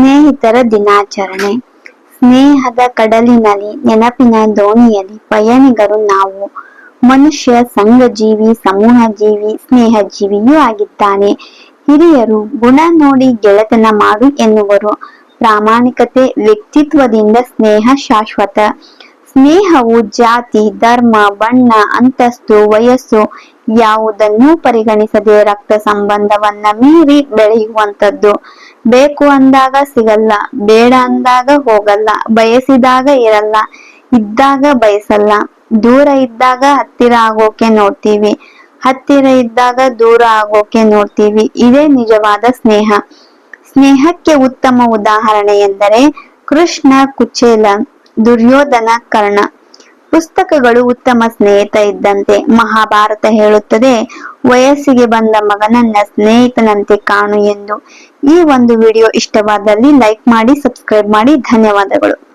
ಸ್ನೇಹಿತರ ದಿನಾಚರಣೆ. ಸ್ನೇಹದ ಕಡಲಿನಲ್ಲಿ, ನೆನಪಿನ ದೋಣಿಯಲ್ಲಿ ಪಯಣಿಗರು ನಾವು. ಮನುಷ್ಯ, ಸಂಘಜೀವಿ ಸಮೂಹ ಜೀವಿ ಸ್ನೇಹ ಜೀವಿಯೂ ಆಗಿದ್ದಾನೆ. ಹಿರಿಯರು, ಗುಣ ನೋಡಿ ಗೆಳೆತನ ಮಾಡು ಎನ್ನುವರು. ಪ್ರಾಮಾಣಿಕತೆ, ವ್ಯಕ್ತಿತ್ವದಿಂದ ಸ್ನೇಹ ಶಾಶ್ವತ. ಸ್ನೇಹವು ಜಾತಿ, ಧರ್ಮ, ಬಣ್ಣ, ಅಂತಸ್ತು, ವಯಸ್ಸು ಯಾವುದನ್ನೂ ಪರಿಗಣಿಸದೆ ರಕ್ತ ಸಂಬಂಧವನ್ನ ಮೀರಿ ಬೆಳೆಯುವಂತದ್ದು ಬೇಕು ಅಂದಾಗ ಸಿಗಲ್ಲ, ಬೇಡ ಅಂದಾಗ ಹೋಗಲ್ಲ, ಬಯಸಿದಾಗ ಇರಲ್ಲ, ಇದ್ದಾಗ ಬಯಸಲ್ಲ. ದೂರ ಇದ್ದಾಗ ಹತ್ತಿರ ಆಗೋಕೆ ನೋಡ್ತೀವಿ, ಹತ್ತಿರ ಇದ್ದಾಗ ದೂರ ಆಗೋಕೆ ನೋಡ್ತೀವಿ. ಇದೇ ನಿಜವಾದ ಸ್ನೇಹ. ಸ್ನೇಹಕ್ಕೆ ಉತ್ತಮ ಉದಾಹರಣೆ ಎಂದರೆ ಕೃಷ್ಣ ಕುಚೇಲ, ದುರ್ಯೋಧನ ಕರ್ಣ. ಪುಸ್ತಕಗಳು ಉತ್ತಮ ಸ್ನೇಹಿತ ಇದ್ದಂತೆ ಮಹಾಭಾರತ ಹೇಳುತ್ತದೆ. ವಯಸ್ಸಿಗೆ ಬಂದ ಮಗನನ್ನ ಸ್ನೇಹಿತನಂತೆ ಕಾಣು ಎಂದು. ಈ ಒಂದು ವಿಡಿಯೋ ಇಷ್ಟವಾದಲ್ಲಿ ಲೈಕ್ ಮಾಡಿ, ಸಬ್ಸ್ಕ್ರೈಬ್ ಮಾಡಿ. ಧನ್ಯವಾದಗಳು.